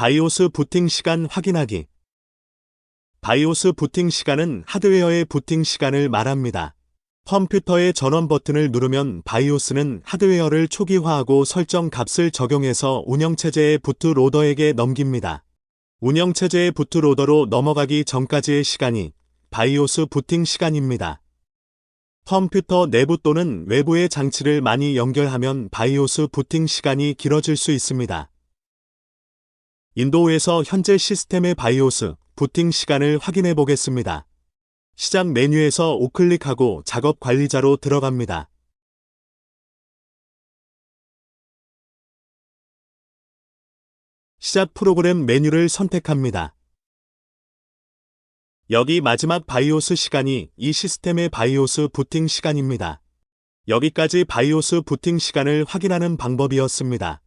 바이오스 부팅 시간 확인하기. 바이오스 부팅 시간은 하드웨어의 부팅 시간을 말합니다. 컴퓨터의 전원 버튼을 누르면 바이오스는 하드웨어를 초기화하고 설정 값을 적용해서 운영체제의 부트로더에게 넘깁니다. 운영체제의 부트로더로 넘어가기 전까지의 시간이 바이오스 부팅 시간입니다. 컴퓨터 내부 또는 외부의 장치를 많이 연결하면 바이오스 부팅 시간이 길어질 수 있습니다. 인도에서 현재 시스템의 바이오스 부팅 시간을 확인해 보겠습니다. 시작 메뉴에서 우클릭하고 작업 관리자로 들어갑니다. 시작 프로그램 메뉴를 선택합니다. 여기 마지막 바이오스 시간이 이 시스템의 바이오스 부팅 시간입니다. 여기까지 바이오스 부팅 시간을 확인하는 방법이었습니다.